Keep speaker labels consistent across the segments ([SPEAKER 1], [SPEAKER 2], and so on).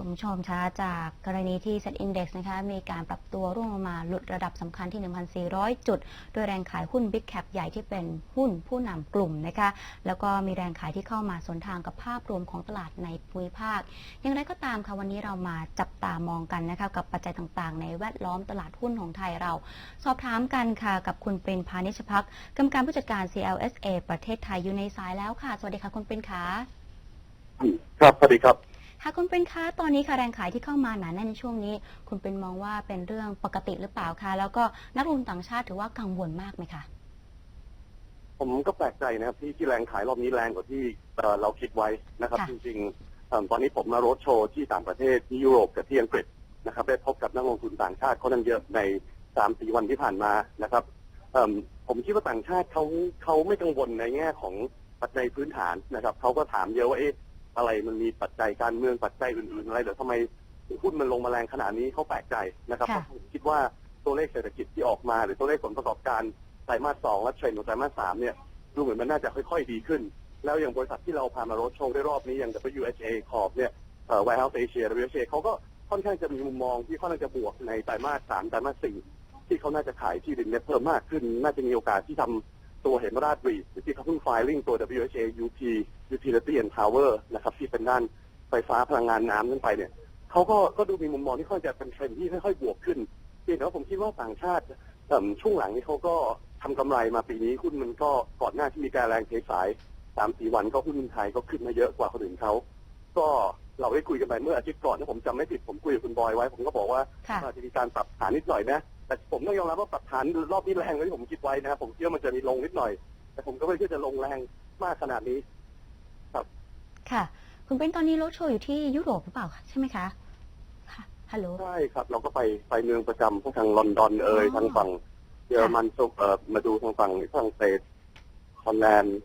[SPEAKER 1] คุณผู้ชมคะจากกรณีที่ Set Index นะคะมีการปรับตัวร่วงลงมาหลุดระดับสำคัญที่ 1,400 จุด โดยแรงขายหุ้น Big Cap ใหญ่ที่เป็นหุ้นผู้นำกลุ่มนะคะแล้วก็มีแรงขายที่เข้ามาสวนทางกับภาพรวมของตลาดในภูมิภาค อย่างไรก็ตามค่ะวันนี้เรามาจับตามองกันนะคะกับปัจจัยต่างๆ ในแวดล้อมตลาดหุ้นของไทยเรา สอบถามกันค่ะกับคุณปรินพานิชพักกรรมการผู้จัดการ CLSA ประเทศไทยอยู่ในสายแล้วค่ะ สวัสดีค่ะคุณปรินคะ
[SPEAKER 2] ครับสวัสดีครับ
[SPEAKER 1] ค่ะคุณเป็นคะตอนนี้ค่ะแรงขายที่เข้ามาหนาแน่นในช่วงนี้ คุณเป็นมองว่าเป็นเรื่องปกติหรือเปล่าคะแล้วก็นักลงทุนต่างชาติถือว่ากังวลมากไหมคะ
[SPEAKER 2] ผมก็แปลกใจนะครับที่ที่แรงขายรอบนี้แรงกว่าที่เอ่อเราคิดไว้นะครับ
[SPEAKER 1] ค่ะ
[SPEAKER 2] จริงๆเอิ่มตอนนี้ผมมาโรดโชว์ที่ต่างประเทศที่ยุโรปกับที่อังกฤษนะครับ ได้พบกับนักลงทุนต่างชาติเขานั้นเยอะในสามสี่วันที่ผ่านมานะครับเอิ่มผมคิดว่าต่างชาติเขาเขาไม่กังวลในแง่ของปัจจัยพื้นฐานนะครับเขาก็ถามเยอะว่าเอ๊ะ อะไรมันมีปัจจัยการเมืองปัจจัยอื่นๆอะไรเหรือทำไมหุ้นมันลงมาแรงขนาดนี้เขาแปลกใจนะครับ
[SPEAKER 1] ค่ะ
[SPEAKER 2] เพราะผมคิดว่าตัวเลขเศรษฐกิจที่ออกมา หรือตัวเลขผลประกอบการไตรมาสสองและเทรนด์ของไตรมาสสามเนี่ยดูเหมือนมันน่าจะค่อยๆดีขึ้น แล้วอย่างบริษัทที่เราพามาโรดโชว์ได้รอบนี้อย่าง WHA Corp เนี่ยเอ่อ Warehouse Asia WHA เขาก็ค่อนข้างจะมีมุมมองที่ค่อนข้างจะบวกในไตรมาสสามไตรมาสสี่ที่เขาน่าจะขายที่ดินเนี่ยเพิ่มมากขึ้น น่าจะมีโอกาสที่ทำ ตัวเหมราชรีหรือที่เขาเพิ่ง filing ตัว WHA UP Utility and Power นะครับที่เป็นด้านไฟฟ้าพลังงานน้ำนั่นไปเนี่ยเขาก็ก็ดูมีมุมมองที่ค่อนข้างจะเป็นเทรนด์ที่ค่อยๆบวกขึ้นเพียงแต่ว่าผมคิดว่าต่างชาติเอิ่มช่วงหลังนี้เขาก็ทำกำไรมาปีนี้หุ้นมันก็ก่อนหน้าที่มีการแรงเทสายสามสี่วันก็หุ้นไทยก็ขึ้นมาเยอะกว่าคนอื่นเขาก็เราได้คุยกันไปเมื่ออาทิตย์ก่อนถ้าผมจำไม่ผิดผมคุยกับคุณบอยไว้ ผมก็บอกว่า
[SPEAKER 1] ค่ะ
[SPEAKER 2] อาจจะมีการปรับฐานนิดหน่อยนะ แต่ผมต้องยอมรับว่าปรับฐานรอบนี้แรงกว่าที่ผมคิดไว้นะครับผมคิดว่ามันจะมีลงนิดหน่อย แต่ผมก็ไม่คิดจะลงแรงมากขนาดนี้
[SPEAKER 1] ค่ะ คุณเป็นตอนนี้รถโชว์อยู่ที่ยุโรปหรือเปล่าคะใช่ไหมคะค่ะฮัลโหล
[SPEAKER 2] ใช่ครับ เราก็ไปไปเมืองประจำพวกทางลอนดอนเอ่ย
[SPEAKER 1] อ๋อ
[SPEAKER 2] ทางฝั่งเยอรมันสุเอ่อมาดูทางฝั่งฝรั่งเศสฮอลแลนด์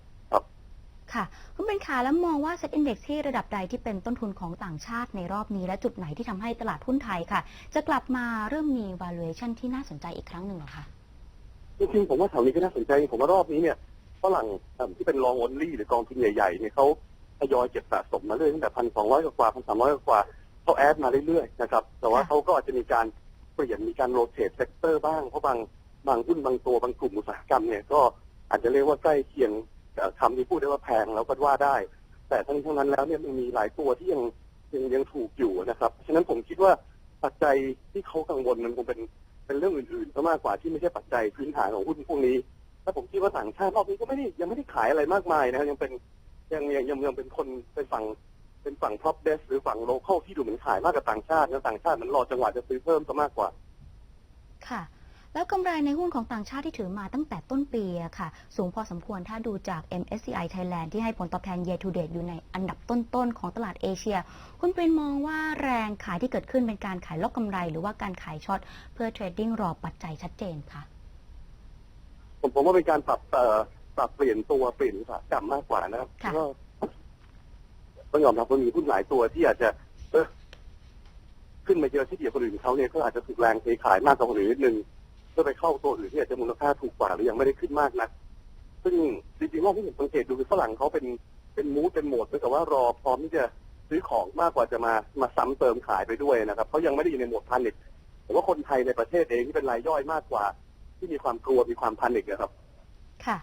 [SPEAKER 1] ค่ะคุณเป็นขาแล้วมองว่า Set Index ที่ระดับใดที่เป็นต้นทุนของต่างชาติในรอบนี้ และจุดไหนที่ทำให้ตลาดหุ้นไทยค่ะ จะกลับมาเริ่มมี valuation ที่น่าสนใจอีกครั้งหนึ่งเหรอคะ
[SPEAKER 2] จริงๆผมว่าแถวนี้ก็น่าสนใจผมว่ารอบนี้เนี่ยฝรั่งเอิ่มที่เป็นรองออนลี่หรือกองทุนใหญ่ๆเนี่ยเขาทยอยเก็บสะสมมาเรื่อยตั้งแต่พันสองร้อยกว่าพันสามร้อยกว่าเขาแอดมาเรื่อยๆนะครับแต่ว่า
[SPEAKER 1] ค่ะ
[SPEAKER 2] เขาก็อาจจะมีการเปลี่ยนมีการโรเตทเซกเตอร์บ้างเพราะบางบางหุ้นบางตัวบางกลุ่มอุตสาหกรรมเนี่ยก็อาจจะเรียกว่าใกล้เคียงกับ คำที่พูดได้ว่าแพงแล้วก็ว่าได้ แต่ทั้งนี้ทั้งนั้นแล้วเนี่ยมันมีหลายตัวที่ยังยังยังถูกอยู่นะครับ ฉะนั้นผมคิดว่าปัจจัยที่เขากังวลมันคงเป็นเป็นเรื่องอื่นๆซะมากกว่าที่ไม่ใช่ปัจจัยพื้นฐานของหุ้นพวกนี้ถ้าผมคิดว่าต่างชาติรอบนี้ก็ไม่ได้ยังไม่ได้ขายอะไรมากมายนะครับยังเป็นยังยังยังยังเป็นคนเป็นฝั่งเป็นฝั่ง top desk หรือฝั่ง local ที่ดูเหมือนขายมากกว่าต่างชาติแล้วต่างชาติมันรอจังหวะจะซื้อเพิ่มซะมากกว่า
[SPEAKER 1] ค่ะ แล้วกำไรในหุ้นของต่างชาติที่ถือมาตั้งแต่ต้นปีอะค่ะ สูงพอสมควรถ้าดูจาก MSCI Thailand ที่ให้ผลตอบแทน year to date อยู่ในอันดับต้นๆ ของตลาดเอเชีย คุณเป็นมองว่าแรงขายที่เกิดขึ้นเป็นการขายล็อกกำไร หรือว่าการขายช็อตเพื่อเทรดดิ้งรอปัจจัยชัดเจนคะ
[SPEAKER 2] ผมผมว่าเป็นการปรับเอ่อปรับเปลี่ยนตัวเปลี่ยนอุตสาหกรรมมากกว่านะครับ
[SPEAKER 1] ค่ะ
[SPEAKER 2] ก็ต้องยอมรับว่ามีหุ้นหลายตัวที่อาจจะ เออขึ้นมาเยอะที่เดียวคนอื่นเขาเนี่ยก็อาจจะถูกแรงเทขายมากกว่าคนอื่นนิดนึง เพื่อไปเข้าตัวอื่นที่อาจจะมูลค่าถูกกว่าหรือยังไม่ได้ขึ้นมากนัก ซึ่งจริงๆว่าที่ผมสังเกตดูคือฝรั่งเขาเป็นเป็นมูดเป็นโหมดเหมือนกับว่ารอพร้อมที่จะซื้อของมากกว่าจะมามาซ้ำเติมขายไปด้วยนะครับเขายังไม่ได้อยู่ในโหมดพานิคแต่ว่าคนไทยในประเทศเองที่เป็นรายย่อยมากกว่า ที่มีความกลัวมีความพานิคนะครับ
[SPEAKER 1] ค่ะ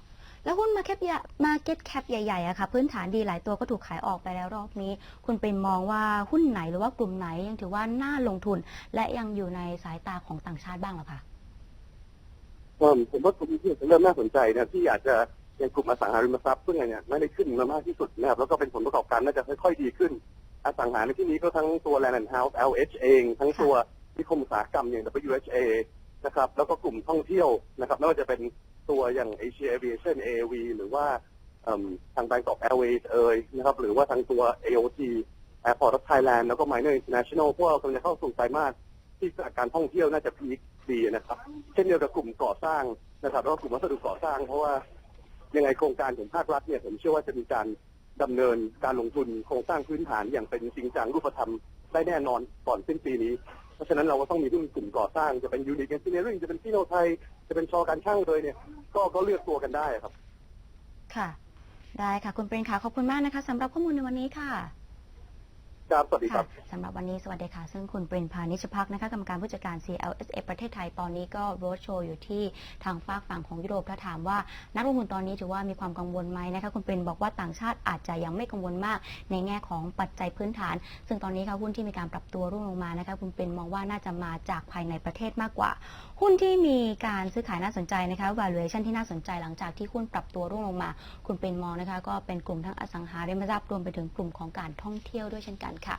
[SPEAKER 1] แล้วหุ้นมาแคปมาเก็ตแคปใหญ่ๆอะค่ะ พื้นฐานดีหลายตัวก็ถูกขายออกไปแล้วรอบนี้ คุณเป็นมองว่าหุ้นไหนหรือว่ากลุ่มไหนยังถือว่าน่าลงทุน และยังอยู่ในสายตาของต่างชาติบ้างหรอคะ
[SPEAKER 2] ผมว่ากลุ่มที่เริ่มน่าสนใจนะที่อาจจะในกลุ่มอสังหาริมทรัพย์ซึ่งเนี่ยไม่ได้ขึ้นมามากที่สุดนะครับแล้วก็เป็นผลประกอบการน่าจะค่อยๆดีขึ้น อสังหาในที่นี้ก็ทั้งตัว Land and House LH เอง ทั้งตัวนิคมอุตสาหกรรมอย่าง WHA นะครับแล้วก็กลุ่มท่องเที่ยวนะครับไม่ว่าจะเป็นตัวอย่าง Asia Aviation AAV หรือว่าทาง Bank of Airways เอยนะครับหรือว่าทางตัว AOT Airport of Thailand แล้วก็ Minor International พวกเรากำลังจะเข้าสู่ไตรมาสที่การท่องเที่ยวน่าจะพีค ดีนะครับ เช่นเดียวกับกลุ่มก่อสร้างนะครับแล้วก็กลุ่มวัสดุก่อสร้าง เพราะว่ายังไงโครงการของภาครัฐเนี่ยผมเชื่อว่าจะมีการดำเนินการลงทุนโครงสร้างพื้นฐานอย่างเป็นจริงจังรูปธรรมได้แน่นอนก่อนสิ้นปีนี้ เพราะฉะนั้นเราก็ต้องมีหุ้นกลุ่มก่อสร้างจะเป็นยูนิคเอนจิเนียริ่งจะเป็นที่โนไทย จะเป็นชอการช่างเลยเนี่ย ก็ก็เลือกตัวกันได้ครับ
[SPEAKER 1] ค่ะ ได้ค่ะ คุณเป็นค่ะขอบคุณมากนะคะสำหรับข้อมูลในวันนี้ค่ะ
[SPEAKER 2] ครับสวัสดีครับ
[SPEAKER 1] สำหรับวันนี้สวัสดีค่ะ ซึ่งคุณปรินพานิชพักนะคะกรรมการผู้จัดการ CLSF ประเทศไทยตอนนี้ก็โรดโชว์อยู่ที่ทางฝากฝั่งของยุโรปถ้าถามว่า นักลงทุนตอนนี้ถือว่ามีความกังวลไหมนะคะคุณปรินบอกว่าต่างชาติอาจจะยังไม่กังวลมาก ในแง่ของปัจจัยพื้นฐาน ซึ่งตอนนี้ค่ะหุ้นที่มีการปรับตัวร่วงลงมานะคะคุณปรินมองว่าน่าจะมาจากภายในประเทศมากกว่า หุ้นที่มีการซื้อขายน่าสนใจนะคะ valuation ที่น่าสนใจหลังจากที่หุ้นปรับตัวร่วงลงมา คุณปรินมองนะคะก็เป็นกลุ่มทั้งอสังหาริมทรัพย์รวมไปถึงกลุ่มของการท่องเที่ยวด้วยเช่นกันค่ะ